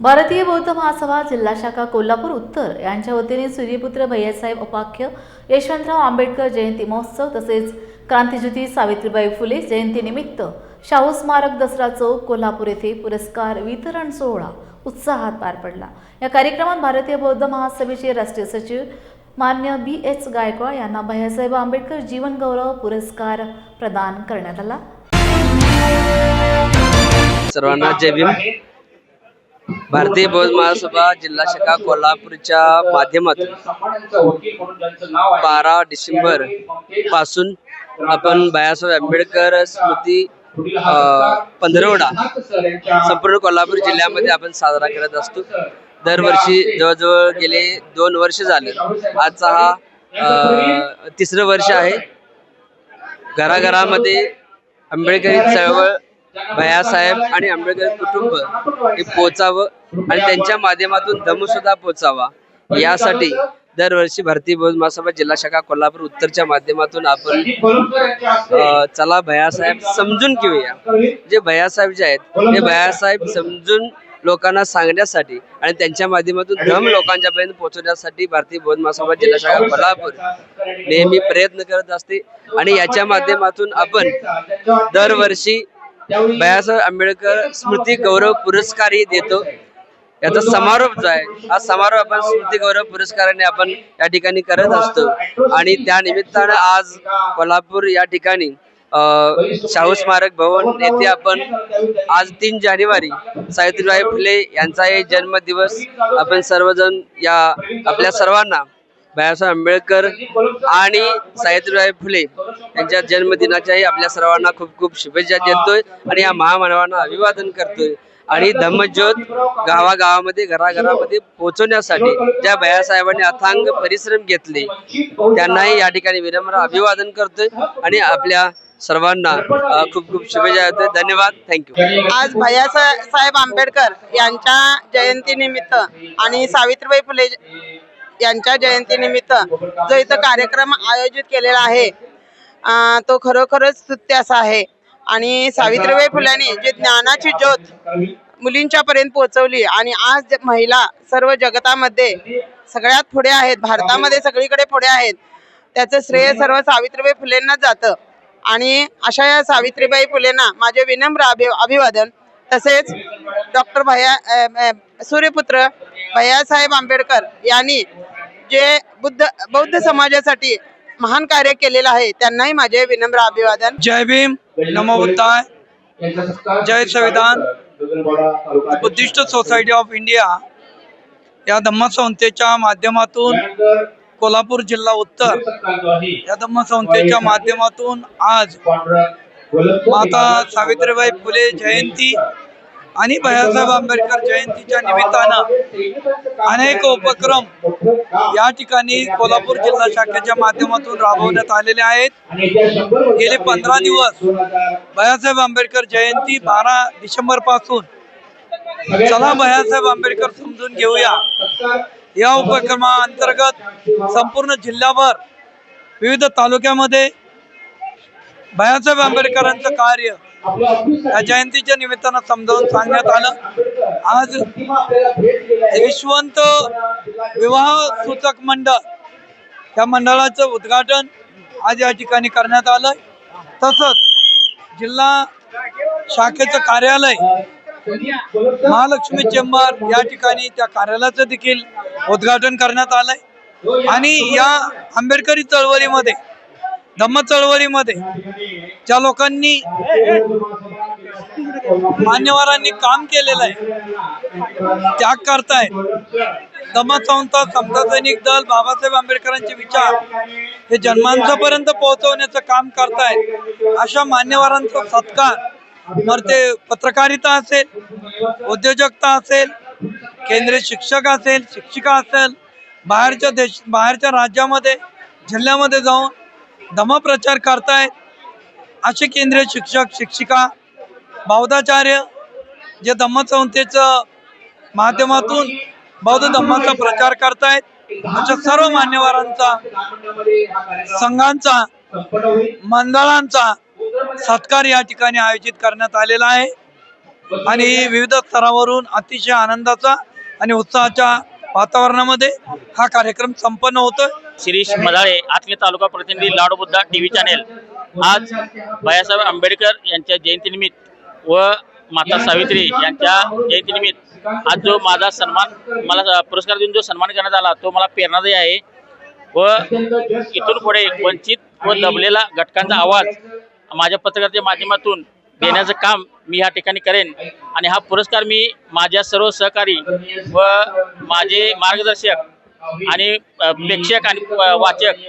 भारतीय बौद्ध महासभा जिल्हा शाखा कोल्हापूर उत्तर. यांच्या वतीने सूर्यपुत्र भैयासाहेब उपाख्य यशवंतराव आंबेडकर जयंती महोत्सव तसेच क्रांतीज्योती सावित्रीबाई फुले जयंतीनिमित्त शाहू स्मारक दसरा चौक कोल्हापूर येथे पुरस्कार वितरण सोहळा उत्साहात पार पडला. या कार्यक्रमात भारतीय बौद्ध महासभेचे राष्ट्रीय सचिव मान्य बी एच गायकवाड यांना भैयासाहेब आंबेडकर जीवन गौरव पुरस्कार प्रदान करण्यात आला. सर्वांना जय भीम. भारतीय बौद्ध महासभा जिल्हा शाखा कोल्हापूरच्या माध्यमातून बारा डिसेंबरपासून आपण बाळासाहेब आंबेडकर स्मृती पंधरवडा संपूर्ण कोल्हापूर जिल्ह्यामध्ये आपण साजरा करत असतो. दरवर्षी जवळजवळ गेले दोन वर्ष झाले. आजचा हा तिसरं वर्ष आहे. घराघरामध्ये आंबेडकरी चळवळ भयासाहेब आणि आंबेडकर कुटुंब हे पोचावं आणि त्यांच्या माध्यमातून धम्मसुद्धा पोचावा. यासाठी दरवर्षी भारतीय बौद्ध महासभा जिल्हा शाखा कोल्हापूर उत्तरच्या माध्यमातून आपण चला भयासाहेब समजून घेऊया. जे भयासाहेब जे आहेत ते भयासाहेब समजून लोकांना सांगण्यासाठी आणि त्यांच्या माध्यमातून धम लोकांच्या पर्यंत पोहोचवण्यासाठी भारतीय बौद्ध महासभा जिल्हा शाखा कोल्हापूर नेहमी प्रयत्न करत असते. आणि याच्या माध्यमातून आपण दरवर्षी भैयासाहेब आंबेडकर स्मृती गौरव पुरस्कारही देतो. याचा समारोप जो आहे हा समारोप आपण स्मृती गौरव पुरस्काराने आपण या ठिकाणी करत असतो. आणि त्या निमित्तानं आज कोल्हापूर या ठिकाणी शाहू स्मारक भवन येथे आपण आज तीन जानेवारी सावित्रीबाई फुले यांचा हे जन्मदिवस आपण सर्वजण या आपल्या सर्वांना बाळासाहेब आंबेडकर आणि सावित्रीबाई फुले यांच्या जन्मदिनाच्याही आपल्या सर्वांना खूप खूप शुभेच्छा देतोय आणि या महामानवांना अभिवादन करतोय. आणि धम्मज्योत गावागावामध्ये घराघरामध्ये पोहोचवण्यासाठी ज्या भैयासाहेबांनी अथांग परिश्रम घेतले त्यांनाही या ठिकाणी विनम्र अभिवादन करतोय आणि आपल्या सर्वांना खूप खूप शुभेच्छा देतोय. धन्यवाद. थँक्यू आज भैया साहेब आंबेडकर यांच्या जयंतीनिमित्त आणि सावित्रीबाई फुले यांच्या जयंतीनिमित्त जो इथं कार्यक्रम आयोजित केलेला आहे तो खरोखरच स्तुत्य असा आहे. आणि सावित्रीबाई फुल्यांनी जे ज्ञानाची ज्योत मुलींच्या पर्यंत पोहोचवली आणि आज महिला सर्व जगतामध्ये सगळ्यात पुढे आहेत भारतामध्ये सगळीकडे पुढे आहेत त्याचं श्रेय सर्व सावित्रीबाई फुलेंनाच जातं. आणि अशा या सावित्रीबाई फुलेंना माझे विनम्र अभि अभिवादन. तसेच डॉक्टर भैया सूर्यपुत्र भैयासाहेब आंबेडकर यांनी जे बुद्ध बौद्ध समाजासाठी महान कार्य केलेलं आहे त्यांनाही माझे विनम्र अभिवादन. जय भीम. नमो बुद्धाय. जय संविधान. बुद्धिस्ट सोसायटी ऑफ इंडिया या धम्मसंस्थेच्या माध्यमातून कोल्हापूर जिल्हा उत्तर या धम्मसंस्थेच्या माध्यमातून आज माता सावित्रीबाई फुले जयंती आणि बाळासाहेब आंबेडकर जयंतीच्या निमित्तानं अनेक उपक्रम या ठिकाणी कोल्हापूर जिल्हा शाखेच्या माध्यमातून राबवण्यात आलेले आहेत. गेले पंधरा दिवस बाळासाहेब आंबेडकर जयंती बारा डिसेंबरपासून. चला बाळासाहेब आंबेडकर समजून घेऊया. या उपक्रमाअंतर्गत संपूर्ण जिल्ह्याभर विविध तालुक्यामध्ये बाळासाहेब आंबेडकरांचं कार्य या जयंतीच्या निमित्तानं समजावून सांगण्यात आलं. आज यशवंत विवाह सूचक मंडळ या मंडळाचं उद्घाटन आज या ठिकाणी करण्यात आलं तसंच जिल्हा शाखेचं कार्यालय महालक्ष्मी चेंबर या ठिकाणी त्या कार्यालयाचं देखील उद्घाटन करण्यात आलंय. आणि या आंबेडकरी चळवळीमध्ये धम्म चळवळीमध्ये ज्या लोकांनी मान्यवरांनी काम केलेलं आहे त्याग करतायत. धम्म संस्था समता सैनिक दल बाबासाहेब आंबेडकरांचे विचार हे जन्मांतापर्यंत पोहोचवण्याचं काम करतायत. अशा मान्यवरांचा सत्कार मग ते पत्रकारिता असेल उद्योजकता असेल केंद्रीय शिक्षक असेल शिक्षिका असेल बाहेरच्या देश बाहेरच्या राज्यामध्ये जिल्ह्यामध्ये जाऊन धम्मप्रचार करतायत. असे केंद्रीय शिक्षक शिक्षिका बौद्धाचार्य जे धम्मसंस्थेचं माध्यमातून बौद्ध धम्माचा प्रचार करतायत अशा सर्व मान्यवरांचा संघांचा मंडळांचा सत्कार या ठिकाणी आयोजित करण्यात आलेला आहे. आणि विविध स्तरावरून अतिशय आनंदाचा आणि उत्साहाच्या वातावरणामध्ये हा कार्यक्रम संपन्न होतो शिरीष मदाळे आत्मीय तालुका प्रतिनिधी लाडबुद्धा टीव्ही चॅनेल. आज बाळासाहेब आंबेडकर यांच्या जयंतीनिमित्त व माता सावित्री यांच्या जयंतीनिमित्त आज जो माझा सन्मान मला पुरस्कार देऊन जो सन्मान करण्यात आला तो मला प्रेरणादायी आहे. व इथून पुढे वंचित व दबलेला घटकांचा आवाज माझ्या पत्रकाराच्या माध्यमातून देण्याचं काम मी या ठिकाणी करेन. आणि हा पुरस्कार मी माझ्या सर्व सहकारी व माझे मार्गदर्शक आणि प्रेक्षक आणि वाचक